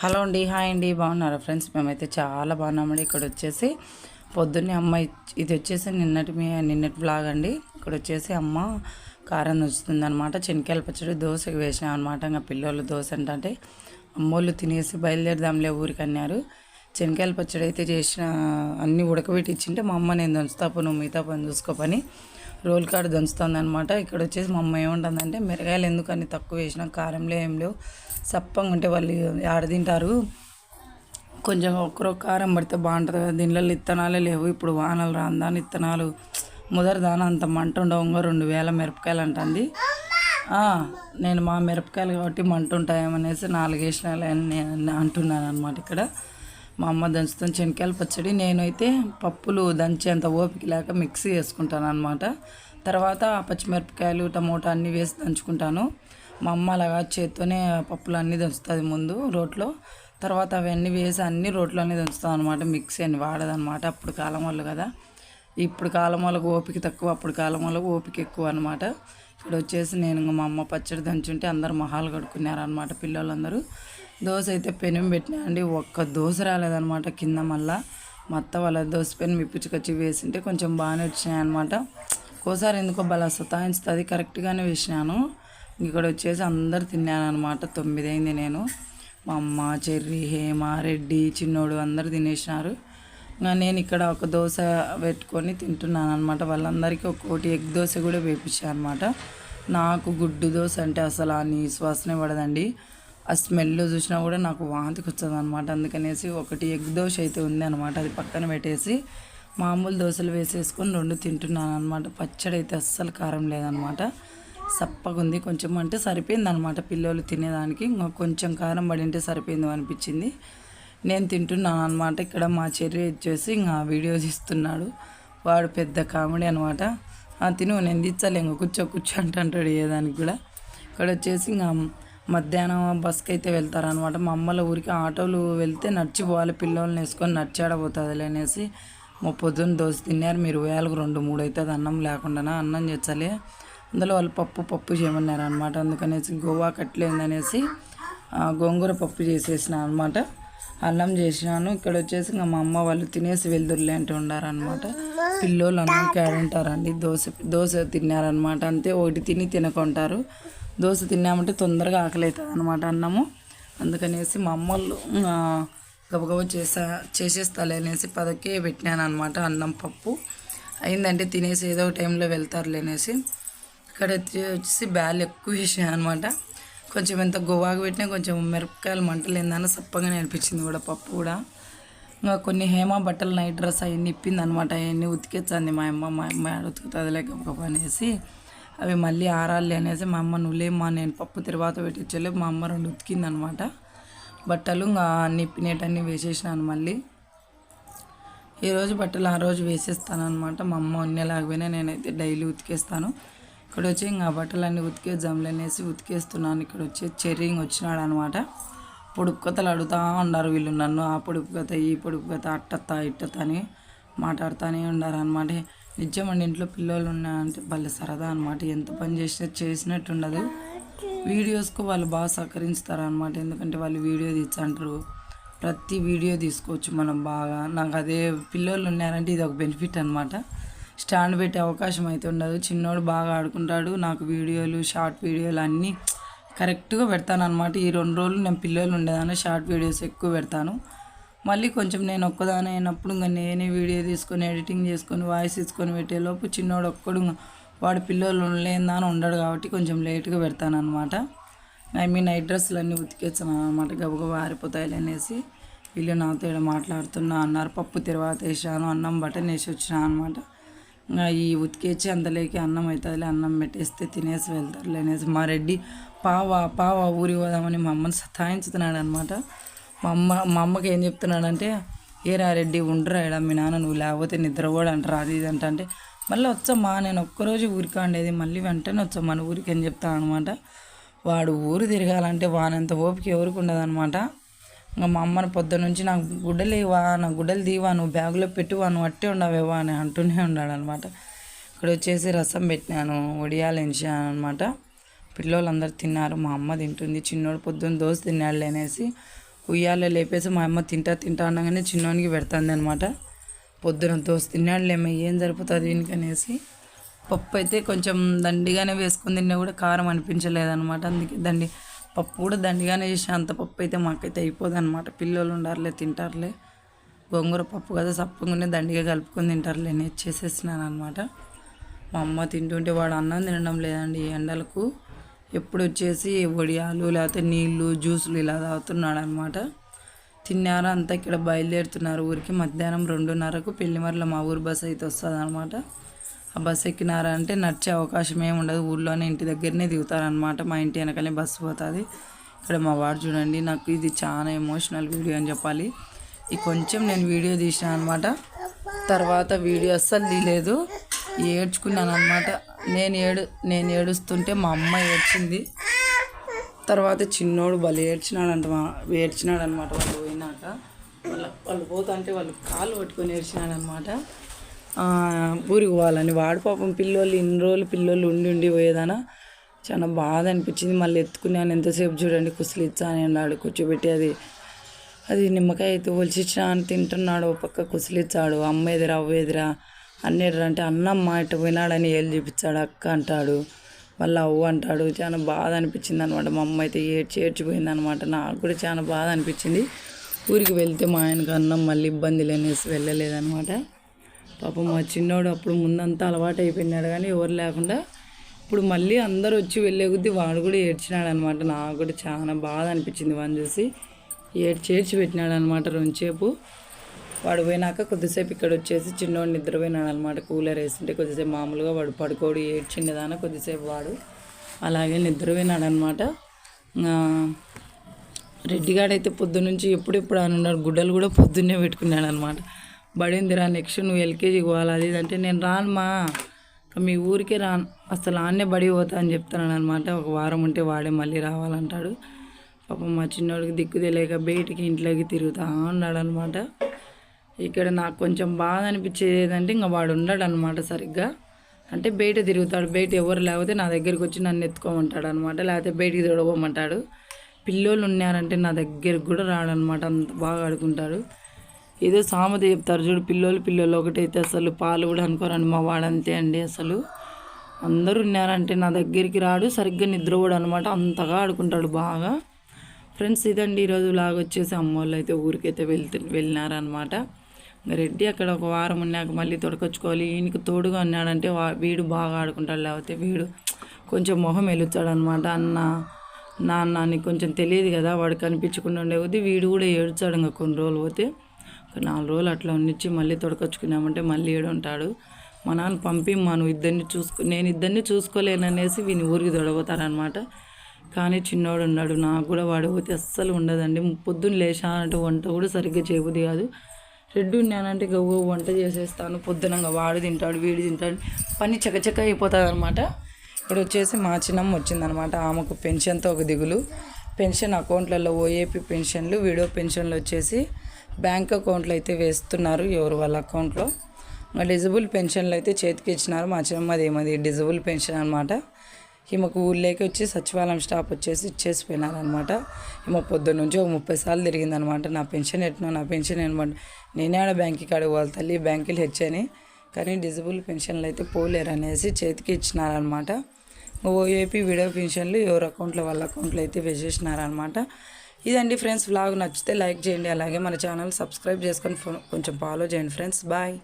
Hello అండి hi అండి బాగున్నారా ఫ్రెండ్స్? మేమైతే చాలా బాగున్నామండి. ఇక్కడ వచ్చేసి పొద్దున్నే అమ్మ ఇది వచ్చేసి నిన్నటి మీ నిన్నటి బ్లాగ్ అండి. ఇక్కడ వచ్చేసి అమ్మ కారం వస్తుంది చెనికాయల పచ్చడి దోశకి వేసినాం అనమాట ఇంకా పిల్లోళ్ళు దోశ అంటే అమ్మోళ్ళు తినేసి బయలుదేరదాంలే ఊరికి అన్నారు. చెనికాయల పచ్చడి అయితే చేసిన అన్నీ ఉడకబెట్టి ఇచ్చింటే మా అమ్మ నేను దంచుతాపు నువ్వు మిగతా పని చూసుకోపని రోల్ కార్డ్ దంచుతుంది అనమాట ఇక్కడ వచ్చేసి మా అమ్మ ఏముంటుందంటే మిరగాయలు ఎందుకని తక్కువ వేసినా కారంలో ఏం లేవు. సప్పంగా ఉంటే వాళ్ళు ఆడ తింటారు. కొంచెం ఒక్కరో కారం పడితే బాగుంటుంది కదా. దీనిలో ఇత్తనాలే లేవు. ఇప్పుడు వానలు రాందాని ఇత్తనాలు. ముదర దాన అంత మంట ఉండవు రెండు వేల మిరపకాయలు అంటుంది. నేను మా మిరపకాయలు కాబట్టి మంట ఉంటాయేమనేసి నాలుగు వేసిన అంటున్నాను అనమాట ఇక్కడ. మా అమ్మ దంచుతాను శనక్కాయల పచ్చడి. నేనైతే పప్పులు దంచేంత ఓపిక లేక మిక్సీ వేసుకుంటాను అనమాట తర్వాత పచ్చిమిరపకాయలు టమోటా అన్నీ వేసి దంచుకుంటాను. మా అమ్మ అలాగా చేత్తోనే పప్పులు అన్నీ దంచుతుంది ముందు రోట్లో. తర్వాత అవన్నీ వేసి అన్ని రోట్లోనే దంచుతాం అనమాట మిక్సీ అని వాడదనమాట అప్పుడు కాలం వాళ్ళు కదా. ఇప్పుడు కాలం వాళ్ళకు ఓపిక తక్కువ అప్పుడు కాలం వాళ్ళకు ఓపిక ఎక్కువ అనమాట ఇక్కడ వచ్చేసి నేను మా అమ్మ పచ్చడి దంచుంటే అందరు మొహాలు కడుక్కున్నారనమాట పిల్లలందరూ. దోశ అయితే పెనం పెట్టినా అండి ఒక్క దోశ రాలేదనమాట కింద మళ్ళా. మా అత్త వాళ్ళ దోశ పెనం ఇప్పించుకొచ్చి వేసింటే కొంచెం బాగానే వచ్చినాయి అనమాట ఒక్కోసారి ఎందుకో బలా సతాయించుతుంది కరెక్ట్గానే వేసినాను. ఇక్కడ వచ్చేసి అందరు తిన్నాను అనమాట తొమ్మిది అయింది నేను. మా అమ్మ చెర్రి హేమ రెడ్డి చిన్నోడు అందరు తినేసినారు. ఇంకా నేను ఇక్కడ ఒక దోశ పెట్టుకొని తింటున్నాను అనమాట వాళ్ళందరికీ ఒక్కోటి ఎగ్ దోశ కూడా వేపించాను అనమాట నాకు గుడ్డు దోశ అంటే అసలు ఆ నీ శ్వాసనే పడదండి. ఆ స్మెల్ చూసినా కూడా నాకు వాంతికి వచ్చేది అనమాట అందుకనేసి ఒకటి ఎగ్ దోశ అయితే ఉంది అనమాట అది పక్కన పెట్టేసి మామూలు దోశలు వేసేసుకొని రెండు తింటున్నాను అనమాట పచ్చడి అయితే అస్సలు కారం లేదనమాట సప్పగుంది కొంచెం అంటే సరిపోయింది అనమాట పిల్లలు తినేదానికి ఇంకా కొంచెం కారం పడింటే సరిపోయింది అనిపించింది. నేను తింటున్నాను అనమాట ఇక్కడ మా చెర్రి వచ్చేసి ఇంకా వీడియో తీస్తున్నాడు. వాడు పెద్ద కామెడీ అనమాట తిను నేను తీర్చాలి ఇంకా కూర్చో కూర్చో అంటుంటాడు ఏదానికి కూడా. ఇక్కడ వచ్చేసి ఇంకా మధ్యాహ్నం బస్కి అయితే వెళ్తారనమాట మా అమ్మల ఊరికి ఆటోలు వెళ్తే నడిచిపోవాలి పిల్లల్ని వేసుకొని నడిచాడబోతుంది అనేసి మా పొద్దున్న దోశ తిన్నారు. మీరు వేలకు రెండు మూడు అవుతుంది అన్నం లేకుండా అన్నం చేర్చాలి. అందులో వాళ్ళు పప్పు పప్పు చేయమన్నారు అనమాట అందుకనేసి గోవా కట్టలేదనేసి గోంగూర పప్పు చేసేసిన అనమాట అన్నం చేసినాను. ఇక్కడ వచ్చేసి ఇంకా మా అమ్మ వాళ్ళు తినేసి వెళ్తుర్లే అంటూ ఉండారనమాట పిల్లోళ్ళు అన్నం ఉంటారండి దోశ దోశ తిన్నారనమాట అంతే ఒకటి తిని తినకుంటారు. దోశ తిన్నామంటే తొందరగా ఆకలి అవుతుంది అనమాట అన్నము. అందుకనేసి మా అమ్మ వాళ్ళు గబగబా చేసా చేసేస్తాలే అనేసి పదకే పెట్టినాను అనమాట అన్నం పప్పు. అయిందంటే తినేసి ఏదో టైంలో వెళ్తారులే అనేసి ఇక్కడ వచ్చేసి బ్యాల్ ఎక్కువ వేసాను అనమాట కొంచెం ఎంత గోవాకు పెట్టినా కొంచెం మిరపకాయలు మంటలు ఏందన్న సప్పగానే అనిపించింది కూడా పప్పు కూడా. ఇంకా కొన్ని హేమ బట్టలు నైట్ డ్రెస్ అవన్నీ ఇప్పింది అనమాట అవన్నీ ఉతికేచ్చంది మా అమ్మ మా అమ్మ ఉతుకుతుంది లేక అనేసి. అవి మళ్ళీ ఆరాలి అనేసి మా అమ్మ నువ్వులేమ్మా నేను పప్పు తర్వాత పెట్టించలే మా అమ్మ రెండు ఉతికింది అనమాట బట్టలు ఇంకా అన్ని వేసేసినాను మళ్ళీ. ఈరోజు బట్టలు ఆ రోజు వేసేస్తాను అనమాట మా అమ్మ ఉన్నలాగపోయినా నేనైతే డైలీ ఉతికేస్తాను. ఇక్కడ వచ్చి ఇంకా బట్టలన్నీ ఉతికే అనేసి ఉతికేస్తున్నాను. ఇక్కడ వచ్చి చెర్రింగ్ వచ్చినాడు అనమాట పొడుపు కథలు అడుగుతూ ఉన్నారు వీళ్ళు నన్ను. ఆ పొడుపు కథ ఈ పొడుపు కథ అట్టత్తా ఇట్టత్తా అని మాట్లాడుతూనే ఉన్నారు అనమాట నిజమండి ఇంట్లో పిల్లలు ఉన్నాయంటే భలే సరదా అనమాట ఎంత పని చేసినా చేసినట్టు ఉండదు వీడియోస్కు వాళ్ళు బాగా సహకరిస్తారు అనమాట ఎందుకంటే వాళ్ళు వీడియో తీసంటారు ప్రతి వీడియో తీసుకోవచ్చు మనం బాగా. నాకు అదే పిల్లలు ఉన్నారంటే ఇది ఒక బెనిఫిట్ అనమాట స్టాండ్ పెట్టే అవకాశం అయితే ఉండదు. చిన్నోడు బాగా ఆడుకుంటాడు. నాకు వీడియోలు షార్ట్ వీడియోలు అన్నీ కరెక్ట్గా పెడతాను అనమాట ఈ రెండు రోజులు నేను పిల్లలు ఉండేదాన్ని షార్ట్ వీడియోస్ ఎక్కువ పెడతాను. మళ్ళీ కొంచెం నేను ఒక్కదాని అయినప్పుడు ఇంకా నేనే వీడియో తీసుకొని ఎడిటింగ్ చేసుకొని వాయిస్ తీసుకొని పెట్టేలోపు చిన్నోడు ఒక్కడు ఇంకా వాడు పిల్లలు లేదని ఉండడు కాబట్టి కొంచెం లేట్గా పెడతాను అనమాట ఐ మీన్ నైట్ డ్రెస్సులు అన్నీ ఉతికేస్తాను అనమాట గబగబా ఆరిపోతాయి అనేసి వీళ్ళు నాతో ఈడ మాట్లాడుతున్నా అన్నారు. పప్పు తర్వాత వేసాను అన్నం బటన్ వేసి వచ్చినా అనమాట ఇంకా ఈ ఉతికేచ్చి అంతలోకి అన్నం అవుతుందిలే అన్నం పెట్టేస్తే తినేసి వెళ్తారులే అనేసి మా రెడ్డి పావా పావా ఊరి పోదామని మా అమ్మని సతాయించుతున్నాడు అనమాట మా అమ్మ మా అమ్మకి ఏం చెప్తున్నాడంటే ఏరా రెడ్డి ఉండరా ఇడ మీ నాన్న నువ్వు లేకపోతే నిద్ర కూడా అంటారు అది ఇది అంట అంటే మళ్ళీ వచ్చమ్మా నేను ఒక్కరోజు ఊరికి ఉండేది మళ్ళీ వెంటనే వచ్చాం మన ఊరికి అని చెప్తాను అనమాట. వాడు ఊరు తిరగాలంటే వానంత ఓపిక ఎవరికి ఉండదనమాట ఇంకా మా అమ్మను పొద్దు నుంచి నాకు గుడ్డలు ఇవ్వా నా గుడ్డలు దీవా నువ్వు బ్యాగులో పెట్టువా నువ్వు అట్టే ఉండవేవా అని అంటూనే ఉన్నాడు అనమాట ఇక్కడ వచ్చేసి రసం పెట్టినాను ఒడియాలు ఎంచాను అనమాట. పిల్లోళ్ళందరూ తిన్నారు మా అమ్మ తింటుంది చిన్నోడు పొద్దున్న దోశ తిన్నాడు అనేసి ఉయ్యాల లేపేసి మా అమ్మ తింటా తింటా అనగానే చిన్నోనికి పెడుతుంది అనమాట పొద్దున దోశ తిన్నాడులేమో ఏం జరుపుతుంది దీనికి అనేసి పప్పు అయితే కొంచెం దండిగానే వేసుకుని తిన్నా కూడా కారం అనిపించలేదనమాట అందుకే దండి పప్పు కూడా దండిగానే చేసి అంత పప్పు అయితే మాకైతే అయిపోదు అనమాట పిల్లలు ఉండారులే తింటారులే. గోంగూర పప్పు కదా సప్పగానే దండిగా కలుపుకొని తింటారులే నేను చేసేసినాను అనమాట మా అమ్మ తింటుంటే వాడు అన్నం తినడం లేదండి ఈ ఎండలకు. ఎప్పుడు వచ్చేసి వడియాలు లేకపోతే నీళ్ళు జ్యూసులు ఇలా తాగుతున్నాడు అనమాట తిన్నారా అంతా ఇక్కడ బయలుదేరుతున్నారు. ఊరికి మధ్యాహ్నం రెండున్నరకు పెళ్ళిమర్ల మా ఊరు బస్ అయితే వస్తుంది అనమాట ఆ బస్సు ఎక్కినారా అంటే నడిచే అవకాశం ఏమి ఉండదు. ఊళ్ళోనే ఇంటి దగ్గరనే దిగుతారనమాట మా ఇంటి వెనకనే బస్సు పోతుంది. ఇక్కడ మా వాడు చూడండి నాకు ఇది చాలా ఎమోషనల్ వీడియో అని చెప్పాలి. ఈ కొంచెం నేను వీడియో తీసాను అనమాట తర్వాత వీడియో అస్సలు తీయలేదు. ఏడ్చుకున్నాను అనమాట నేను ఏడు నేను ఏడుస్తుంటే మా అమ్మ ఏడ్చింది. తర్వాత చిన్నోడు వాళ్ళు ఏడ్చినాడంట మా ఏడ్చినాడు అనమాట వాళ్ళు పోయినాక. వాళ్ళ వాళ్ళు పోతుంటే వాళ్ళు కాళ్ళు పట్టుకొని ఏడ్చినాడు అనమాట ఊరికి పోవాలని. వాడు పాపం పిల్లోళ్ళు ఇన్ని రోజులు పిల్లోళ్ళు ఉండి ఉండి పోయేదానా. చాలా బాధ అనిపించింది. మళ్ళీ ఎత్తుకున్నాను. ఎంతసేపు చూడండి కుసలు అని అన్నాడు. కూర్చోబెట్టి అది అది నిమ్మకాయ అయితే ఒలిచిచ్చా అని తింటున్నాడు. ఓ పక్క కుసలిచ్చాడు. అమ్మ ఎదురా అవ్వ ఎదురా. అన్నిటి అంటే అన్నమ్మ ఇటు పోయినాడని ఏళ్ళు చూపించాడు అక్క అంటాడు మళ్ళీ అవ్వ అంటాడు చాలా బాధ అనిపించింది అనమాట మా అమ్మ అయితే ఏడ్చి ఏడ్చిపోయింది అనమాట నాకు కూడా చాలా బాధ అనిపించింది. ఊరికి వెళ్తే మా ఆయనకు అన్నం మళ్ళీ ఇబ్బంది లేనేసి వెళ్ళలేదనమాట పాపం మా చిన్నోడు అప్పుడు ముందంతా అలవాటు అయిపోయినాడు కానీ ఎవరు లేకుండా ఇప్పుడు మళ్ళీ అందరూ వచ్చి వెళ్ళే కొద్దీ వాడు కూడా ఏడ్చినాడు అనమాట నాకు కూడా చాలా బాధ అనిపించింది వాడిని చూసి. ఏడ్చి ఏడ్చి పెట్టినాడు అనమాట రెండుసేపు వాడు పోయినాక కొద్దిసేపు ఇక్కడ వచ్చేసి చిన్నోడు నిద్రపోయినాడు అనమాట కూలర్ వేసింటే కొద్దిసేపు మామూలుగా వాడు పడుకోడు ఏడ్చిండేదాన కొద్దిసేపు వాడు అలాగే నిద్రపోయినాడు అనమాట రెడ్డిగాడైతే పొద్దునుంచి ఎప్పుడెప్పుడు అని ఉన్నాడు గుడ్డలు కూడా పొద్దున్నే పెట్టుకున్నాడు అనమాట బడిందిరా నెక్స్ట్ నువ్వు ఎల్కేజీకి పోవాలి అది అంటే నేను రాను మా. మీ ఊరికే రాను అసలు ఆన్నే బడి పోతా అని చెప్తున్నాను అనమాట ఒక వారం ఉంటే వాడే మళ్ళీ రావాలంటాడు. పాపం మా చిన్నోడికి దిక్కు తెలియక బయటికి ఇంట్లోకి తిరుగుతా ఉన్నాడు అనమాట ఇక్కడ నాకు కొంచెం బాధ అనిపించేది ఏంటంటే ఇంకా వాడు ఉండడు అనమాట సరిగ్గా. అంటే బయట తిరుగుతాడు. బయట ఎవరు లేకపోతే నా దగ్గరికి వచ్చి నన్ను ఎత్తుకోమంటాడు అనమాట లేకపోతే బయటికి తొడవమంటాడు పిల్లోళ్ళు ఉన్నారంటే నా దగ్గరికి కూడా రాడనమాట అంత బాగా ఆడుకుంటాడు. ఏదో సామెత చెప్తారు చూడు పిల్లోళ్ళు పిల్లోళ్ళు ఒకటైతే అసలు పాలు కూడా అనుకోరండి మా వాడంతే అండి అసలు. అందరూ ఉన్నారంటే నా దగ్గరికి రాడు సరిగ్గా నిద్ర కూడా అనమాట అంతగా ఆడుకుంటాడు బాగా. ఫ్రెండ్స్ ఇదండి ఈరోజు లాగా వచ్చేసి అమ్మోళ్ళు అయితే ఊరికైతే వెళ్తు వెళ్ళినారనమాట రెడ్డి అక్కడ ఒక వారం ఉన్నాక మళ్ళీ తొడకొచ్చుకోవాలి. ఈయనకి తోడుగా ఉన్నాడంటే వీడు బాగా ఆడుకుంటాడు లేకపోతే వీడు కొంచెం మొహం వెలుచాడనమాట అన్న నాన్న నీకు కొంచెం తెలియదు కదా వాడు కనిపించకుండా ఉండే కొద్దీ వీడు కూడా ఏడుచాడు ఇంకా కొన్ని రోజులు పోతే. ఒక నాలుగు రోజులు అట్లా ఉన్నిచ్చి మళ్ళీ తొడకొచ్చుకున్నామంటే మళ్ళీ ఏడుంటాడు. మా నాన్న పంపి నువ్వు ఇద్దరిని చూసుకో నేను ఇద్దరిని చూసుకోలేననేసి వీని ఊరికి తొడబోతారనమాట కానీ చిన్నోడు ఉన్నాడు నాకు కూడా వాడు పోతే అస్సలు ఉండదండి. పొద్దున్న లేచానంటే వంట కూడా సరిగ్గా చేయబుద్ది కాదు. రెడ్డి ఉన్నానంటే గవ్వ వంట చేసేస్తాను. పొద్దునంగా వాడు తింటాడు వీడు తింటాడు. పని చకచక అయిపోతుంది అనమాట ఇక్కడ వచ్చేసి మా చిన్నమ్మ వచ్చిందనమాట ఆమెకు పెన్షన్తో ఒక దిగులు. పెన్షన్ అకౌంట్లలో ఓఏపీ పెన్షన్లు వీడియో పెన్షన్లు వచ్చేసి బ్యాంక్ అకౌంట్లు అయితే వేస్తున్నారు ఎవరు వాళ్ళ అకౌంట్లో. డిజబుల్ పెన్షన్లు అయితే చేతికి ఇచ్చినారు. మా చిన్నమ్మది ఏమది? డిజబుల్ పెన్షన్ అనమాట ఈమెకు ఊళ్ళోకి వచ్చి సచివాలయం స్టాప్ వచ్చేసి ఇచ్చేసి పోయినారనమాట ఈమె పొద్దున్న నుంచి ఒక ముప్పై సార్లు తిరిగిందనమాట. నా పెన్షన్ ఎట్నో నా పెన్షన్ అనమాట నేనే ఆడ బ్యాంక్కి కాడ వాళ్ళ తల్లి బ్యాంకులు హెచ్చని కానీ డిజబుల్ పెన్షన్లు అయితే పోలేరు అనేసి చేతికి ఇచ్చినారనమాట. ఓఏపీ విడో పెన్షన్లు ఎవరి అకౌంట్లో వాళ్ళ అకౌంట్లో అయితే వేసేసినారనమాట. ఇదండి ఫ్రెండ్స్ వ్లాగ్ నచ్చితే లైక్ చేయండి. అలాగే మన ఛానల్ సబ్స్క్రైబ్ చేసుకొని కొంచెం ఫాలో చేయండి ఫ్రెండ్స్. బాయ్.